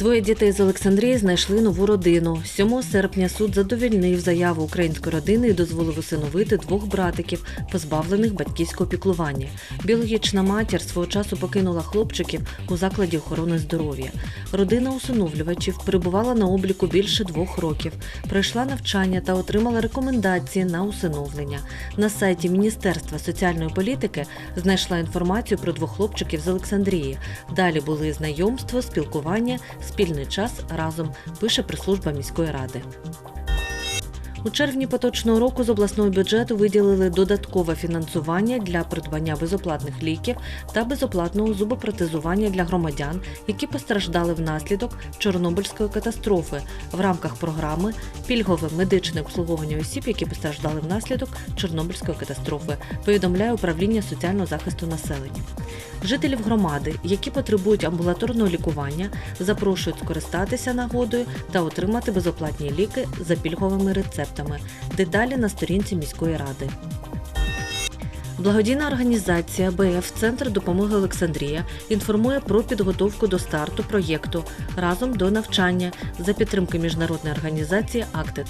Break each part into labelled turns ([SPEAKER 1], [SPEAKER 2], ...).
[SPEAKER 1] Двоє дітей з Олександрії знайшли нову родину. 7 серпня суд задовільнив заяву української родини і дозволив усиновити двох братиків, позбавлених батьківського піклування. Біологічна матір свого часу покинула хлопчиків у закладі охорони здоров'я. Родина усиновлювачів перебувала на обліку більше двох років, пройшла навчання та отримала рекомендації на усиновлення. На сайті Міністерства соціальної політики знайшла інформацію про двох хлопчиків з Олександрії. Далі були знайомство, спілкування, спільний час разом, пише прес-служба міської ради. У червні поточного року з обласного бюджету виділили додаткове фінансування для придбання безоплатних ліків та безоплатного зубопротезування для громадян, які постраждали внаслідок Чорнобильської катастрофи в рамках програми Пільгове медичне обслуговування осіб, які постраждали внаслідок Чорнобильської катастрофи, повідомляє управління соціального захисту населення. Жителів громади, які потребують амбулаторного лікування, запрошують скористатися нагодою та отримати безоплатні ліки за пільговими рецептами. Деталі на сторінці міської ради. Благодійна організація БФ Центр допомоги Олександрія інформує про підготовку до старту проєкту разом до навчання за підтримки міжнародної організації АКТЕТ.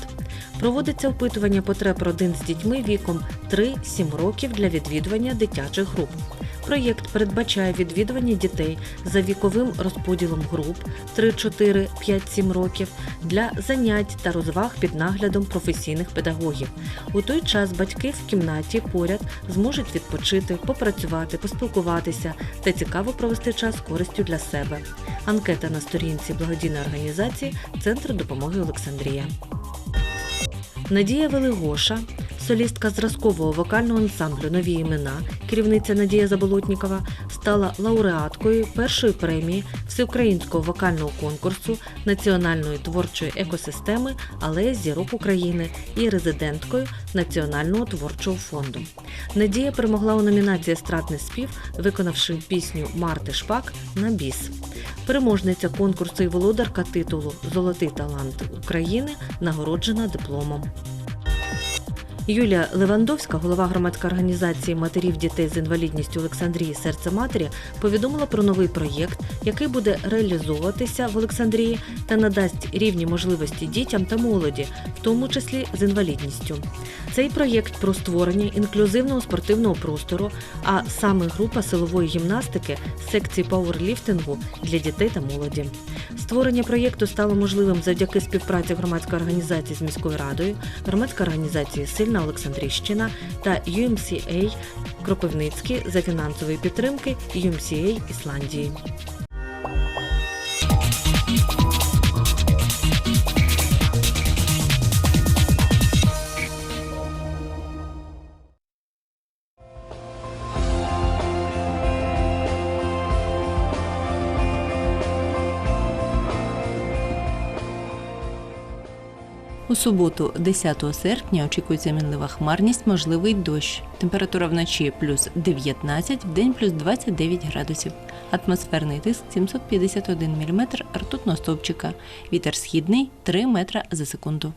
[SPEAKER 1] Проводиться опитування потреб родин з дітьми віком 3-7 років для відвідування дитячих груп. Проєкт передбачає відвідування дітей за віковим розподілом груп 3-4-5-7 років для занять та розваг під наглядом професійних педагогів. У той час батьки в кімнаті поряд зможуть відпочити, попрацювати, поспілкуватися та цікаво провести час з користю для себе. Анкета на сторінці благодійної організації Центр допомоги Олександрія. Надія Велигоша, солістка зразкового вокального ансамблю Нові імена, керівниця Надія Заболотнікова, стала лауреаткою першої премії всеукраїнського вокального конкурсу національної творчої екосистеми Алея зірок України і резиденткою Національного творчого фонду. Надія перемогла у номінації Естрадний спів, виконавши пісню Марти Шпак на біс. Переможниця конкурсу і володарка титулу Золотий талант України нагороджена дипломом. Юлія Левандовська, голова громадської організації матерів дітей з інвалідністю Олександрії Серце матері, повідомила про новий проєкт, який буде реалізовуватися в Олександрії та надасть рівні можливості дітям та молоді, в тому числі з інвалідністю. Цей проєкт про створення інклюзивного спортивного простору, а саме група силової гімнастики секції пауерліфтингу для дітей та молоді. Створення проєкту стало можливим завдяки співпраці громадської організації з міською радою, громадської організації Сильна Олександрійщина та UMCA Кропивницький за фінансової підтримки UMCA Ісландії.
[SPEAKER 2] У суботу, 10 серпня, очікується мінлива хмарність, можливий дощ. Температура вночі плюс 19, в день плюс 29 градусів. Атмосферний тиск 751 мм ртутного стовпчика. Вітер східний 3 метра за секунду.